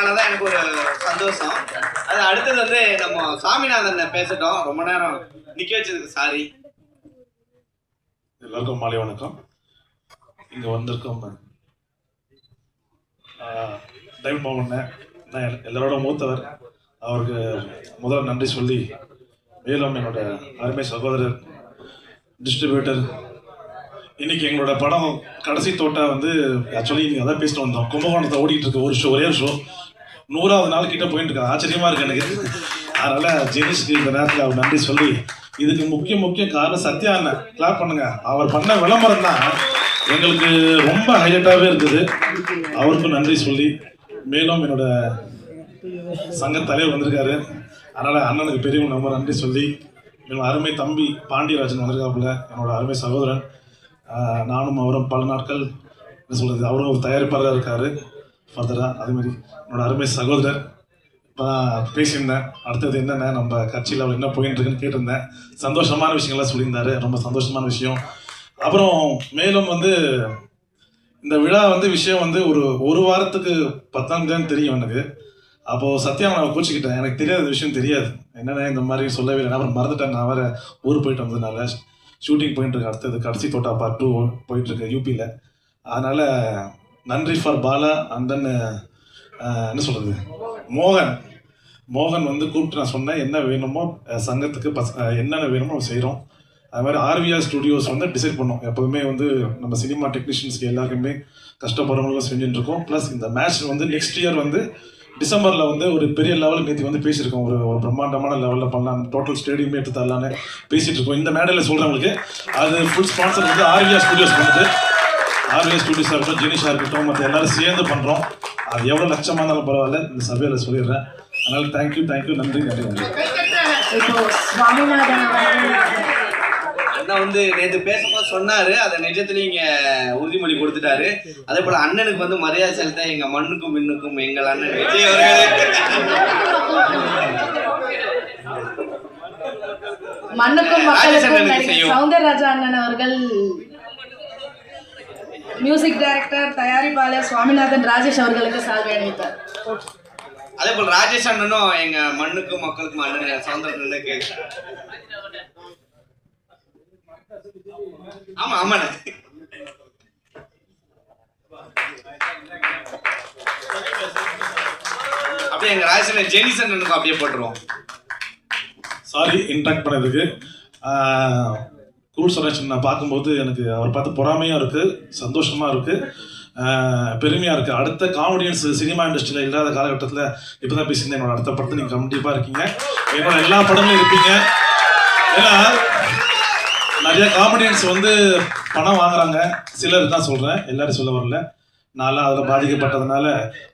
பேசுனதுனால தான் எனக்கு ஒரு சந்தோஷம். அது அடுத்தது வந்து நம்ம சாமிநாதன் பேசட்டும். ரொம்ப நேரம் நிக்க வச்சதுக்கு சாரி எல்லாருக்கும் மாலை வணக்கம். இங்கே வந்திருக்கோம் டைம் போகணும் நான் எல்லாரோட மூத்தவர். அவருக்கு முதல்ல நன்றி சொல்லி மேலும் என்னோட அருமை சகோதரர் டிஸ்ட்ரிபியூட்டர் இன்னைக்கு எங்களோட படம் கடைசி தோட்டா வந்து ஆக்சுவலி நீங்கள் அதான் பேசிட்டு வந்தோம். கும்பகோணத்தை ஓடிட்டு இருக்க ஒரு ஷோ ஒரே ஷோ நூறாவது நாள் கிட்ட போயிட்டு இருக்கு ஆச்சரியமா இருக்கு எனக்கு. அதனால ஜெனிஸ்க்கு இந்த நேரத்தில் அவர் நன்றி சொல்லி இதுக்கு முக்கிய முக்கிய காரணம் சத்யா அண்ணன். கிளாப் பண்ணுங்க. அவர் பண்ண விளம்பரம் தான். எங்களுக்கு ரொம்ப ஹைலைட்டாகவே இருக்குது அவருக்கும் நன்றி சொல்லி மேலும் என்னோட சங்க தலைவர் வந்திருக்காரு. அதனால அண்ணனுக்கு பெரியவங்க ரொம்ப நன்றி சொல்லி என்னோட அருமை தம்பி பாண்டியராஜன் வந்திருக்காப்புல என்னோட அருமை சகோதரன். நானும் அவரும் பல நாட்கள் என்ன சொல்றது அவரும் ஒரு தயாரிப்பாளராக இருக்காரு. ஃபர்தராக அதே மாதிரி என்னோட அருமை சகோதரர். இப்போ பேசியிருந்தேன். அடுத்தது என்னென்ன நம்ம கட்சியில் அவர் என்ன போயிட்டு இருக்குன்னு கேட்டிருந்தேன். சந்தோஷமான விஷயங்கள்லாம் சொல்லியிருந்தாரு. ரொம்ப சந்தோஷமான விஷயம். அப்புறம் மேலும் வந்து இந்த விழா வந்து விஷயம் வந்து ஒரு ஒரு வாரத்துக்கு பத்தாம் தேதி தெரியும் எனக்கு. அப்போது சத்யா நான் கோச்சிக்கிட்டேன். எனக்கு தெரியாத விஷயம் தெரியாது. என்னென்ன இந்த மாதிரி சொல்லவே இல்லை நான் அப்புறம் மறந்துட்டேன். நான் வேறு ஊர் போயிட்டு வந்ததுனால ஷூட்டிங் போயிட்டு இருக்கு. அடுத்தது கடைசி தோட்டா பார்ட் டூ போயிட்டு இருக்கு. யூபியில் அதனால் நன்றி ஃபார் பாலா அண்ட் தென் என்ன சொல்கிறது மோகன். மோகன் வந்து கூப்பிட்டு நான் சொன்னேன் என்ன வேணுமோ சங்கத்துக்கு பச என்னென்ன வேணுமோ செய்கிறோம் அது மாதிரி ஆர்விஆர் ஸ்டுடியோஸ் வந்து டிசைட் பண்ணோம். எப்போதுமே வந்து நம்ம சினிமா டெக்னீஷியன்ஸ்க்கு எல்லாருக்குமே கஷ்டப்படுறவங்களும் செஞ்சுட்டு இருக்கோம். ப்ளஸ் இந்த மேட்ச் வந்து நெக்ஸ்ட் இயர் வந்து டிசம்பரில் வந்து ஒரு பெரிய லெவலுக்கு நேற்று வந்து பேசியிருக்கோம். ஒரு ஒரு பிரம்மாண்டமான லெவலில் பண்ணலாம். டோட்டல் ஸ்டேடியமே எடுத்து தரலான்னு பேசிகிட்டு இருக்கோம். இந்த மேடையில் சொல்கிறவங்களுக்கு அது ஃபுல் ஸ்பான்சர் வந்து ஆர்விஆர் ஸ்டுடியோஸ் பண்ணுது. ஆர்விஎஸ் ஸ்டுடியோஸாக இருக்கட்டும் ஜெனிஷாக இருக்கட்டும் மற்ற எல்லாரும் சேர்ந்து பண்ணுறோம் அது எவ்வளோ லட்சமாக இருந்தாலும் பரவாயில்ல இந்த சபையில் சொல்லிடுறேன். அதனால தேங்க்யூ தேங்க்யூ நன்றி நன்றி நன்றி. அவர்கள் அண்ணன் வந்து நேத்து பேசும்போது சொன்னாரு அதை நிஜத்துல இங்க உறுதிமொழி கொடுத்துட்டாரு. அதே போல அண்ணனுக்கு வந்து மரியாதை செலுத்த எங்க மண்ணுக்கும் மின்னுக்கும் எங்கள் அண்ணன் விஜய் மண்ணுக்கும் நடிகர் செய்யும். சௌந்தரராஜா அண்ணன் அவர்கள் மியூசிக் டைரக்டர் தயாரிப்பாளர் சுவாமிநாதன் ராஜேஷ் அவர்களுக்கு சால்வை அணிவித்தார். அதே போல ராஜேஷ் அண்ணனும் எங்க மண்ணுக்கும் மக்களுக்கும் அண்ணன் சவுந்தரனுக்கு ஆமா ஆமாண்ணே. அப்படியே எங்க ராஜேஷ் அண்ணன் ஜெனிஸ் அண்ணனுக்கும் அப்படியே போட்டுருவோம். சாரி இன்ட்ராக்ட் பண்ணதுக்கு. கூல் சுரேஷன் நான் பார்க்கும்போது எனக்கு அவர் பார்த்து பொறாமையாக இருக்குது சந்தோஷமாக இருக்குது பெருமையாக இருக்குது அடுத்த காமெடியன்ஸ் சினிமா இண்டஸ்ட்ரியில் இல்லாத காலகட்டத்தில் இப்போ தான் பேசியிருந்தேன். என்னோட அடுத்த படத்தை நீங்கள் கண்டிப்பாக இருக்கீங்க. என்னோட எல்லா படங்களும் இருப்பீங்க. ஏன்னா நிறைய காமெடியன்ஸ் வந்து பணம் வாங்குறாங்க. சிலர் தான் சொல்கிறேன் எல்லாரும் சொல்ல வரல. நான்லாம் அதில் பாதிக்கப்பட்டதுனால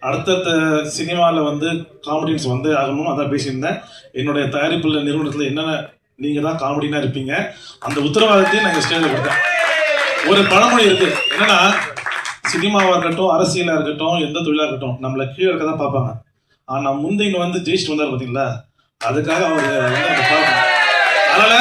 அடுத்தடுத்த சினிமாவில் வந்து காமெடியன்ஸ் வந்து ஆகணும் அதான் பேசியிருந்தேன். என்னுடைய தயாரிப்புள்ள நிறுவனத்தில் என்னென்ன நீங்க தான் காமெடினா இருப்பீங்க. அந்த உத்தரவாதத்தையும் நாங்கள் ஸ்டேஜில் கொடுத்தேன். ஒரு பழமொழி இருக்கு. என்னன்னா சினிமாவாக இருக்கட்டும் அரசியலாக இருக்கட்டும் எந்த தொழிலாக இருக்கட்டும் நம்மளை கீழே இருக்க தான் பார்ப்பாங்க. ஆனால் முந்தைய வந்து ஜெயிச்சுட்டு வந்தார் பார்த்தீங்களா அதுக்காக அவர் அதனால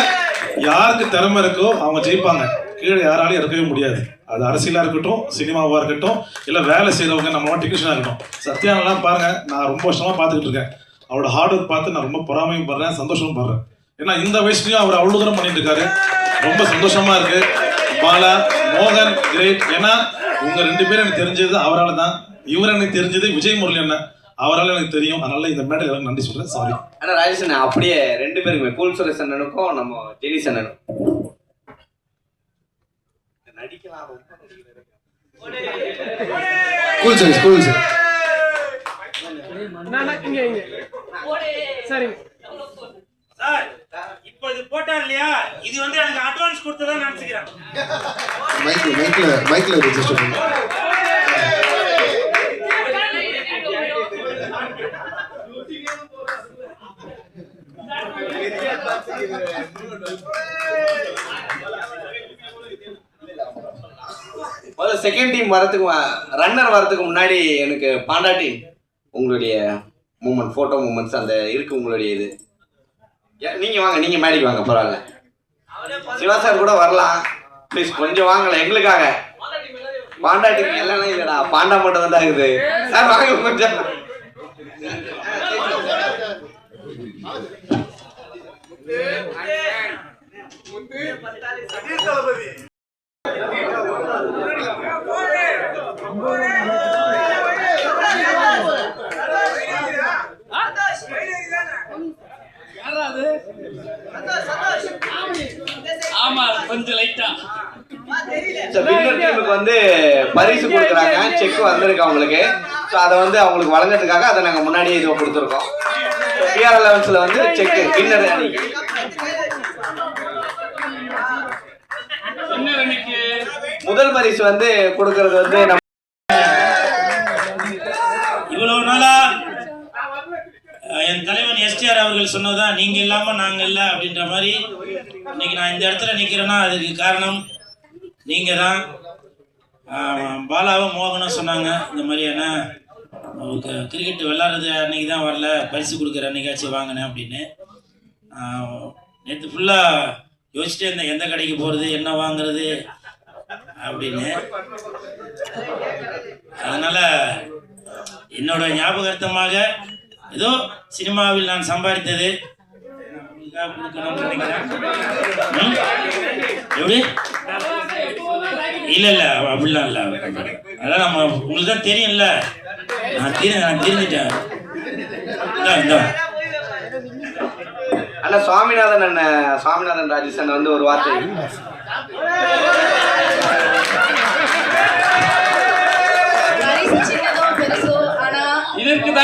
யாருக்கு திறமை இருக்கோ அவங்க ஜெயிப்பாங்க. கீழே யாராலையும் இருக்கவே முடியாது. அது அரசியலாக இருக்கட்டும் சினிமாவாக இருக்கட்டும் இல்லை வேலை செய்கிறவங்க நம்ம டெக்னீஷியனாக இருக்கட்டும். சத்யானெல்லாம் பாருங்கள் நான் ரொம்ப வருஷமாக பார்த்துக்கிட்டு இருக்கேன். அவரோட ஹார்ட் ஒர்க் பார்த்து நான் ரொம்ப பொறாமையும் படுறேன் சந்தோஷமும் படுறேன். ஏன்னா இந்த வயசுலயும் அவர் அவ்வளோ தூரம் பண்ணிட்டு இருக்காரு ரொம்ப சந்தோஷமா இருக்கு. பாலா மோகன் கிரேட். ஏன்னா உங்க ரெண்டு பேரும் எனக்கு தெரிஞ்சது அவரால் தான். இவர் எனக்கு தெரிஞ்சது விஜய் முரளி அண்ணன். அவரால் எனக்கு தெரியும். அதனால இந்த மேடையில் எனக்கு நன்றி சொல்றேன். சாரி ஆனா ராஜேஷ் அண்ணன் அப்படியே ரெண்டு பேருக்குமே. கூல் சுரேஷ் அண்ணனுக்கும் நம்ம ஜெனிஸ் அண்ணனும் நடிக்கலாம். ரொம்ப. Cool sir cool sir sir இப்போ இது போட்டா இல்லையா? இது வந்து எனக்கு அட்வான்ஸ் கொடுத்ததா நினைச்சுக்கிறேன். மைக்ல மைக்ல மைக்ல ரெஜிஸ்டர் பண்ணுங்க முதல்ல செகண்ட் டீம் வரதுக்கு ரன்னர் வரதுக்கு முன்னாடி எனக்கு பாண்டா டீம் உங்களுடைய மூமெண்ட் ஃபோட்டோ மூமெண்ட்ஸ் அந்த இருக்கு உங்களுடைய இது. நீங்கள் வாங்க நீங்கள் மேடைக்கு வாங்க பரவாயில்ல. சிவா சார் கூட வரலாம். ப்ளீஸ் கொஞ்சம் வாங்கலாம் எங்களுக்காக. பாண்டா டீம் எல்லாம் இல்லைடா. பாண்டா மட்டும் தான் இருக்குது. சார் வாங்க கொஞ்சம். தளபதி ஆமா கொஞ்சம் லைட்டா வின்னர் டீமுக்கு வந்து பரிசு கொடுக்குறாங்க. செக் வந்திருக்கு அவங்களுக்கு. ஸோ அதை வந்து அவங்களுக்கு வழங்குறதுக்காக அதை நாங்கள் முன்னாடியே இதுவை கொடுத்துருக்கோம். பிஆர் லெவன்ஸில் வந்து செக் அன்னைக்கு முதல் பரிசு வந்து கொடுக்கறது வந்து நம்ம இவ்வளவு நாளா என் தலைவன் எஸ்டிஆர் அவர்கள் சொன்னதான் நீங்க இல்லாம நாங்க இல்ல அப்படின்ற மாதிரி இன்னைக்கு நான் இந்த இடத்துல நிக்கிறேன்னா அதுக்கு காரணம் நீங்க தான் பாலாவும் மோகனும் சொன்னாங்க இந்த மாதிரியான கிரிக்கெட் விளாட்றது அன்னைக்கு தான் வரல பரிசு கொடுக்குற அன்னைக்காச்சும் வாங்கினேன் அப்படின்னு. நேற்று ஃபுல்லாக யோசிச்சுட்டே இருந்தேன் எந்த கடைக்கு போகிறது என்ன வாங்குறது அப்படின்னு. அதனால் என்னோட ஞாபகார்த்தமாக ஏதோ சினிமாவில் நான் சம்பாதித்தது. உங்களுக்காக கொடுக்கணும்னு எப்படி? இல்லை இல்லை அப்படிலாம் இல்லை அதான் நம்ம உங்களுக்கு தான் தெரியும்ல. நான் தீர நான் தெரிஞ்சிட்டேன் இந்தா, இந்தா. அண்ணா சுவாமிநாதன் அண்ணன் சுவாமிநாதன் ராஜேஷ் அண்ணன் வந்து ஒரு வார்த்தை.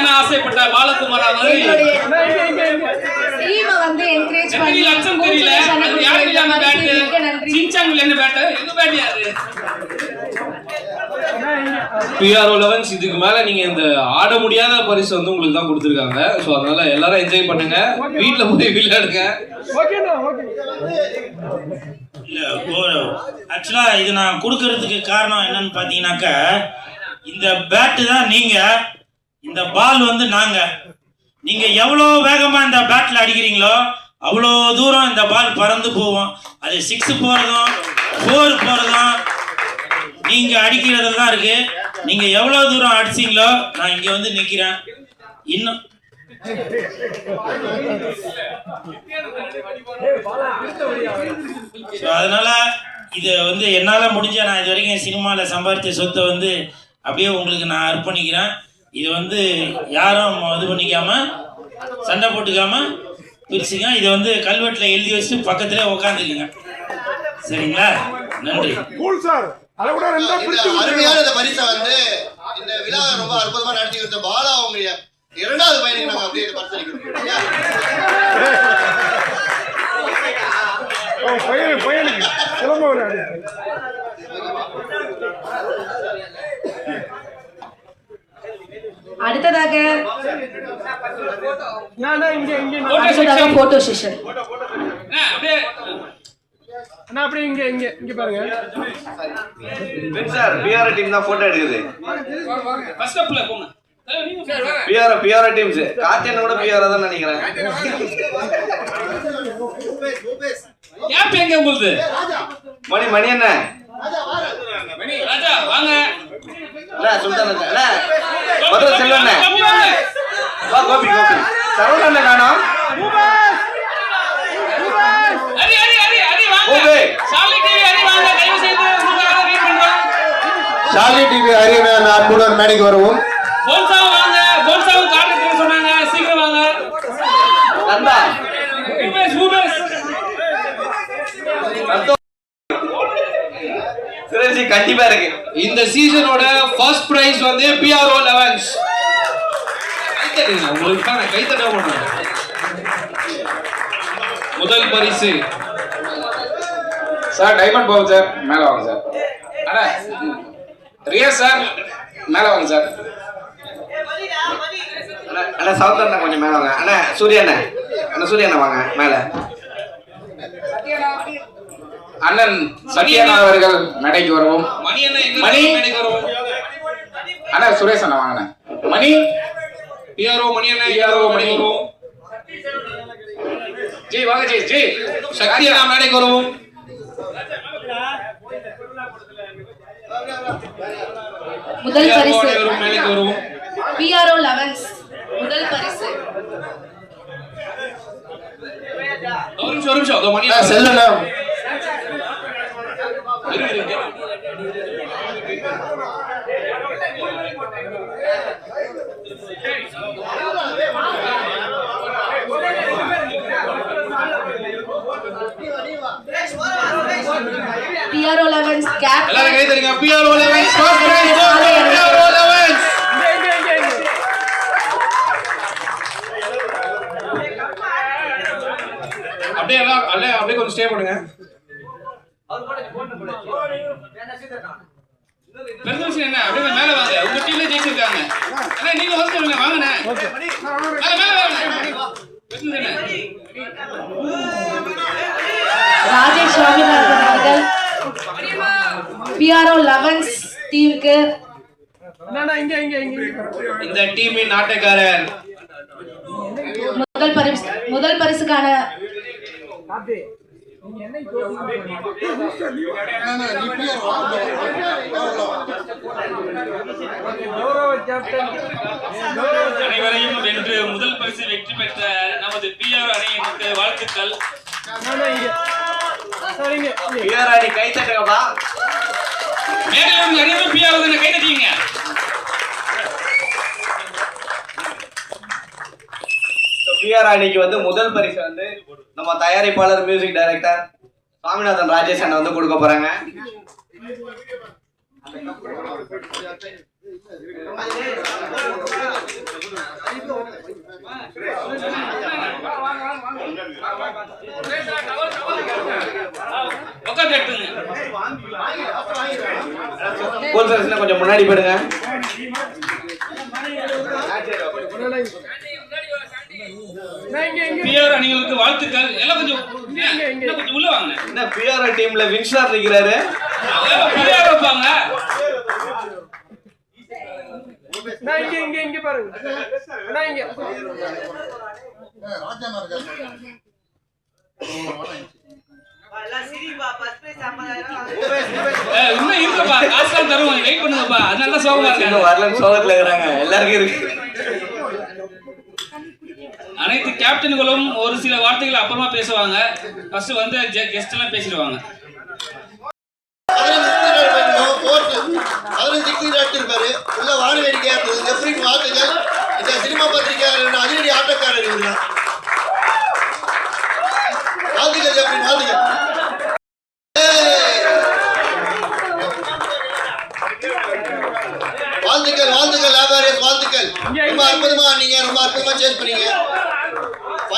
தானே ஆசைப்பட்ட பாலகுமாரா மாதிரி. வந்து என்கரேஜ் பண்ணி லட்சம் தெரியல. அது யார்? சின்சாங் பிஆர்ஓ லெவன்ஸ் இதுக்கு மேல நீங்க இந்த ஆட முடியாத பரிசு வந்து உங்களுக்கு தான் கொடுத்துருக்காங்க. ஸோ அதனால எல்லாரும் என்ஜாய் பண்ணுங்க. வீட்ல போய் விளையாடுங்க. இல்ல ஆக்சுவலா இது நான் கொடுக்கறதுக்கு காரணம் என்னன்னு பாத்தீங்கன்னாக்க இந்த பேட்டு தான் நீங்க இந்த பால் வந்து நாங்க நீங்க எவ்வளோ வேகமா இந்த பேட்டில் அடிக்கிறீங்களோ அவ்வளோ தூரம் இந்த பால் பறந்து போகும் அது சிக்ஸ் போறதும் ஃபோர் போறதும் நீங்க அடிக்கிறது தான் இருக்கு. நீங்க எவ்வளோ தூரம் அடிச்சீங்களோ நான் இங்க வந்து நிக்கிறேன். இன்னும். ஸோ அதனால இது வந்து என்னால் முடிஞ்ச நான் இது வரைக்கும் சினிமாவில் சம்பாதிச்ச சொத்தை வந்து அப்படியே உங்களுக்கு நான் அர்ப்பணிக்கிறேன். இது வந்து யாரும் இது பண்ணிக்காம சண்டை போட்டுக்காம பிரிச்சுங்க. இதை வந்து கல்வெட்டில் எழுதி வச்சுட்டு பக்கத்திலே உக்காந்துக்குங்க. சரிங்களா? நன்றி. இந்த அருமையான இந்த பரிசை வந்து இந்த விழா ரொம்ப அற்புதமா நடத்தி கொடுத்த பாலா அவங்க இரண்டாவது பையனுக்கு நாங்க அப்படியே பரிசளிக்கிறோம் போட்டோ அடுத்ததாக போட்டோ செஷன் அப்படியே. சார் பிஆர் டீம் தான் போட்டோ எடுக்குது. ஃபர்ஸ்ட் போங்க. பிஆர் பிஆர் டீம்ஸ் கார்த்தியன் கூட பிஆர் தான் நினைக்கிறேன். கேப் எங்க உங்களுது? மணி மணி என்ன ராஜா வாங்க. மதுரை செல்வண்ண. வா கோபி கோபி சரவணன் காணோம். ஷாலி டிவி அன்புடன் மேடைக்கு வருவோம். வாங்க. போன்சாவும் சொன்னாங்க. சீக்கிரம் வாங்க. கண்டிப்பா இருக்கு. இந்த சீசனோட ஃபர்ஸ்ட் பிரைஸ் வந்து பிஆர்ஓ லெவன்ஸ் உங்களுக்கு தான் பண்ணுறேன் முதல் பரிசு. Sir diamond Babu sir. மேலே வாங்க சார். அண்ணா ரியா சார் மேலே வாங்க சார். அண்ணா அண்ணா சவுத் அண்ணா கொஞ்சம் மேல வாங்க. அண்ணா சூர்யா அண்ணா. அண்ணா சூர்யா அண்ணா வாங்க மேல. அண்ணன் சத்யனா அவர்கள் மேடைக்கு வருவோம். மணி அண்ணா சுரேஷ் அண்ணா வாங்கண்ணே மணி? பிஆர்ஓ மணி என்ன PRO மணி. ஜி வாங்க ஜி ஜி. சக்தி அண்ணா மேடைக்கு வருவோம். முதல் பரிசு. பிஆர்ஓ லெவன்ஸ் முதல் பரிசு. ஒரு நிமிஷம் ஒரு நிமிஷம். செல்லுண்ணா. பிஆர்ஓ லெவன்ஸ் கேப்டன் எல்லாரும் கை தருங்க. பிஆர்ஓ லெவன்ஸ் பிஆர்ஓ லெவன்ஸ் அப்படியே எல்லாம் அப்படியே அப்படியே கொஞ்சம் ஸ்டே பண்ணுங்க. பெருந்தோஷம் என்ன? அப்படியே கொஞ்சம் மேல வாங்க. உங்க டீம்ல ஜெயிச்சிருக்காங்க. அண்ணா நீங்க வந்து சொல்லுங்க வாங்கண்ணே. மேல மேல வாங்க. பெருந்தோஷம் என்ன? ராஜேஷ் அவர்கள். பிஆர்ஓ லெவன்ஸ் டீமுக்கு இந்த டீமின் ஆட்டக்காரர் முதல் பரிசு முதல் பரிசுக்கான அனைவரையும் வென்று முதல் பரிசு வெற்றி பெற்ற நமது பிஆர் அணியினருக்கு வாழ்த்துக்கள். பி ஆர் அணி தட்டுங்கப்பா மேலும் அனைவரும் பிஆர் கை தட்டிங்க பிஆர் அணிக்கு வந்து முதல் பரிசு வந்து நம்ம தயாரிப்பாளர் மியூசிக் டைரக்டர் சுவாமிநாதன் ராஜேஷ் அண்ணன் வந்து கொடுக்க போறாங்க. கொஞ்சம் முன்னாடி போயிடுங்க பிஆர் அணிகளுக்கு வாழ்த்துக்கள். எல்லாம் கொஞ்சம் இன்னும் கொஞ்சம் உள்ள வாங்க. என்ன பிஆர் டீம்ல வின்ஸ்டார் நிக்கிறாரு? பிஆர் வைப்பாங்க. ஏய், இன்னும் இருக்குப்பா காசுலாம் தருவோம். வெயிட் பண்ணுங்கப்பா. அதனால தான் சோகமா இருக்காங்க இன்னும் வரலன்னு சோகத்துல இருக்கிறாங்க. எல்லாருக்கும் இருக்கு. அனைத்து கேப்டன்களும் ஒரு சில வார்த்தைகள் அப்புறமா பேசுவாங்க. ஃபர்ஸ்ட் வந்து கெஸ்ட் எல்லாம் பேசிடுவாங்க. பதினஞ்சு டிகிரி எடுத்திருப்பாரு உள்ள வான வேடிக்கையா இருந்தது ரெஃப்ரிக்கு வாழ்த்துக்கள் இந்த சினிமா பத்திரிகையாளர் அதிரடி ஆட்டக்காரர் இவருதான் வாழ்த்துக்கள் ஜெஃப்ரின் வாழ்த்துக்கள். வாழ்த்துக்கள் வாழ்த்துக்கள் லேபாரியஸ் வாழ்த்துக்கள் ரொம்ப அற்புதமா நீங்க ரொம்ப அற்புதமா சேஸ் பண்ணீங்க.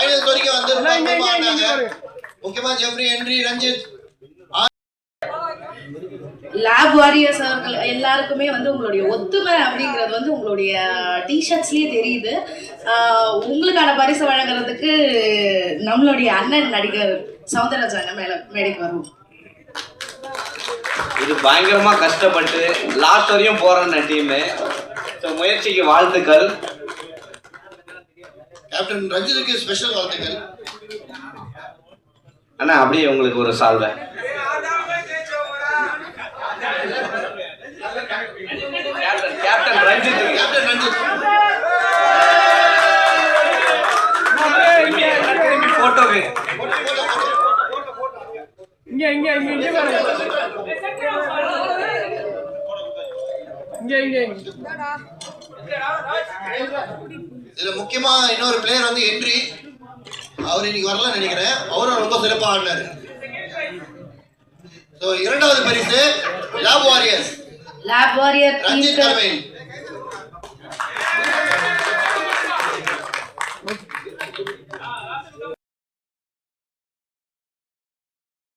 ஃபைனல்ஸ் வரைக்கும் வந்து அற்புதமா ஆடினாங்க முக்கியமா ஜெஃப்ரி ரஞ்சித். லேப் வாரியர்ஸ் அவர்கள் எல்லாருக்குமே வந்து உங்களுடைய ஒத்துமை அப்படிங்கிறது வந்து உங்களுடைய டிஷர்ட்ஸ்லயே தெரியுது. உங்களுக்கான பரிசு வழங்குறதுக்கு நம்மளுடைய அண்ணன் நடிகர் சௌந்தரராஜன் அண்ணன் மேல மேடைக்கு வருவோம். இது பயங்கரமா கஷ்டப்பட்டு லாஸ்ட் வரையும் போற டீம் ஸோ முயற்சிக்கு வாழ்த்துக்கள். கேப்டன் ரஞ்சித்துக்கு ஸ்பெஷல் வாழ்த்துக்கள். அண்ணா அப்படியே உங்களுக்கு ஒரு சால்வை. கேப்டன் கேப்டன் ரஞ்சித்துக்கு கேப்டன் ரஞ்சித் போட்டோக்கு இதுல முக்கியமா இன்னொரு பிளேயர் வந்து என்ட்ரி அவர் இன்னைக்கு வரலன்னு நினைக்கிறேன். அவரும் ரொம்ப சிறப்பா ஆடினாரு. ஸோ இரண்டாவது பரிசு lab warriors lab warrior Ranjith தலைமையில்